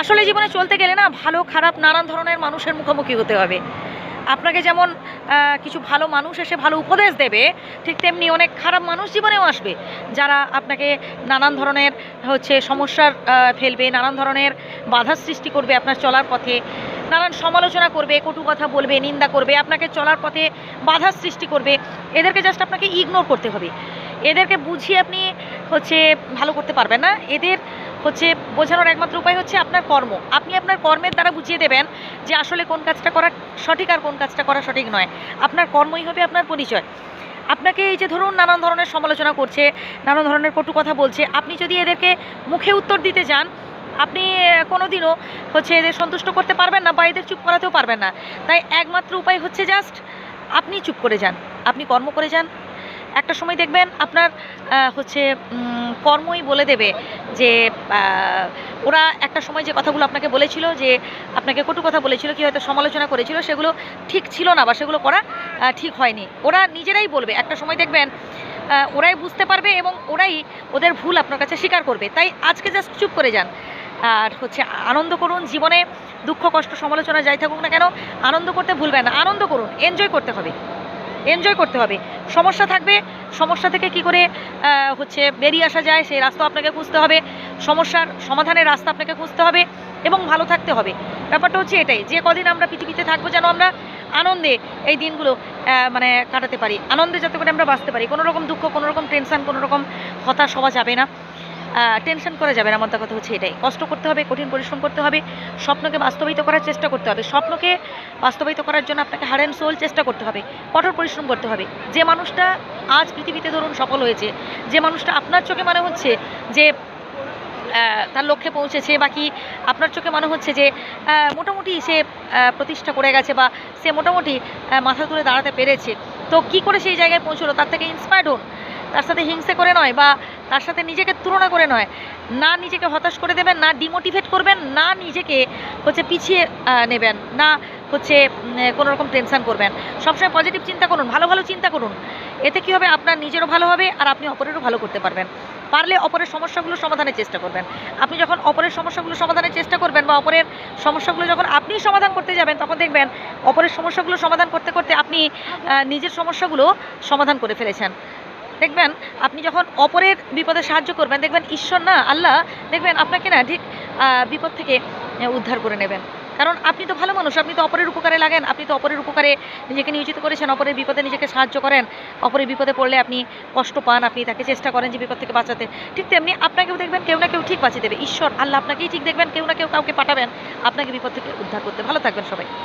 আসলে জীবনে চলতে গেলে না ভালো, খারাপ, নানান ধরনের মানুষের মুখোমুখি হতে হবে। আপনাকে যেমন কিছু ভালো মানুষ এসে ভালো উপদেশ দেবে, ঠিক তেমনি অনেক খারাপ মানুষ জীবনেও আসবে। যারা আপনাকে নানান ধরনের হচ্ছে সমস্যার ফেলবে, নানান ধরনের বাধা সৃষ্টি করবে আপনার চলার পথে, নানান সমালোচনা করবে, কটু কথা বলবে, নিন্দা করবে, আপনাকে চলার পথে বাধা সৃষ্টি করবে। এদেরকে জাস্ট আপনাকে ইগনোর করতে হবে। এদেরকে বুঝিয়ে আপনি হচ্ছে ভালো করতে পারবেন না। এদের হচ্ছে, বোঝানোর একমাত্র উপায় হচ্ছে আপনার কর্ম। আপনি আপনার কর্মের দ্বারা বুঝিয়ে দেবেন যে আসলে কোন কাজটা করা সঠিক আর কোন কাজটা করা সঠিক নয়। আপনার কর্মই হবে আপনার পরিচয়। আপনাকে এই যে ধরুন নানান ধরনের সমালোচনা করছে, নানান ধরনের কটু কথা বলছে, আপনি যদি এদেরকে মুখে উত্তর দিতে যান, আপনি কোনোদিনও হচ্ছে এদের সন্তুষ্ট করতে পারবেন না বা এদের চুপ করাতেও পারবেন না। তাই একমাত্র উপায় হচ্ছে জাস্ট আপনি চুপ করে যান, আপনি কর্ম করে যান। একটা সময় দেখবেন আপনার হচ্ছে কর্মই বলে দেবে যে ওরা একটা সময় যে কথাগুলো আপনাকে বলেছিল যে, আপনাকে কটু কথা বলেছিল, কি হয়তো সমালোচনা করেছিল, সেগুলো ঠিক ছিল না বা সেগুলো করা ঠিক হয়নি। ওরা নিজেরাই বলবে। একটা সময় দেখবেন ওরাই বুঝতে পারবে এবং ওরাই ওদের ভুল আপনার কাছে স্বীকার করবে। তাই আজকে জাস্ট চুপ করে যান। আর হচ্ছে, আনন্দ করুন, জীবনে দুঃখ, কষ্ট, সমালোচনা যাই থাকুক না কেন, আনন্দ করতে ভুলবেন না। আনন্দ করুন, এনজয় করতে হবে। এনজয় করতে হবে। সমস্যা থাকবে সমস্যা থেকে কি করে হচ্ছে বেরিয়ে আসা যায়, সেই রাস্তা আপনাকে খুঁজতে হবে। সমস্যার সমাধানের রাস্তা আপনাকে খুঁজতে হবে এবং ভালো থাকতে হবে। ব্যাপারটা হচ্ছে এটাই, যে কদিন আমরা পৃথিবীতে থাকব যেন আমরা আনন্দে এই দিনগুলো মানে কাটাতে পারি। আনন্দে যাতে করে আমরা বাঁচতে পারি। কোনো রকম দুঃখ, কোনো রকম টেনশন, কোনো রকম হতাশ হওয়া যাবে না। টেনশন করা যাবে না, আমার কথা হচ্ছে এটাই। কষ্ট করতে হবে, কঠিন পরিশ্রম করতে হবে, স্বপ্নকে বাস্তবায়িত করার চেষ্টা করতে হবে। স্বপ্নকে বাস্তবায়িত করার জন্য আপনাকে হার অ্যান্ড সোল চেষ্টা করতে হবে, কঠোর পরিশ্রম করতে হবে। যে মানুষটা আজ পৃথিবীতে ধরুন সফল হয়েছে, যে মানুষটা আপনার চোখে মনে হচ্ছে যে তার লক্ষ্যে পৌঁছেছে বাকি আপনার চোখে মনে হচ্ছে যে মোটামুটি সে প্রতিষ্ঠা করে গেছে বা সে মোটামুটি মাথা তুলে দাঁড়াতে পেরেছে। তো কি করে সেই জায়গায় পৌঁছলো? তার থেকে ইন্সপায়ার্ড হন। তার সাথে হিংসে করে নয় বা তার সাথে নিজেকে তুলনা করে নয়। না নিজেকে হতাশ করে দেবেন, না ডিমোটিভেট করবেন, না নিজেকে হচ্ছে পিছিয়ে নেবেন, না হচ্ছে কোনো রকম টেনশন করবেন। সবসময় পজিটিভ চিন্তা করুন, ভালো ভালো চিন্তা করুন। এতে কি হবে? আপনার নিজেরও ভালো হবে আর আপনি অপরেরও ভালো করতে পারবেন। পারলে অপরের সমস্যাগুলো সমাধানের চেষ্টা করবেন। আপনি যখন অপরের সমস্যাগুলো সমাধানের চেষ্টা করবেন বা অপরের সমস্যাগুলো যখন আপনি সমাধান করতে যাবেন, তখন দেখবেন অপরের সমস্যাগুলো সমাধান করতে করতে আপনি নিজের সমস্যাগুলো সমাধান করে ফেলেছেন। দেখবেন, আপনি যখন অপরের বিপদে সাহায্য করবেন, দেখবেন ঈশ্বর না, আল্লাহ দেখবেন আপনাকে না ঠিক বিপদ থেকে উদ্ধার করে নেবেন। কারণ আপনি তো ভালো মানুষ, আপনি তো অপরের উপকারে লাগেন, আপনি তো অপরের উপকারে নিজেকে নিয়োজিত করেছেন, অপরের বিপদে নিজেকে সাহায্য করেন, অপরের বিপদে পড়লে আপনি কষ্ট পান, আপনি তাকে চেষ্টা করেন যে বিপদ থেকে বাঁচাতে। ঠিক তেমনি আপনাকেও দেখবেন, কেউ না কেউ ঠিক বাঁচিয়ে দেবে। ঈশ্বর, আল্লাহ আপনাকেই ঠিক দেখবেন, কেউ না কেউ কাউকে পাঠাবেন, আপনাকে বিপদ থেকে উদ্ধার করতে। ভালো থাকবেন সবাই।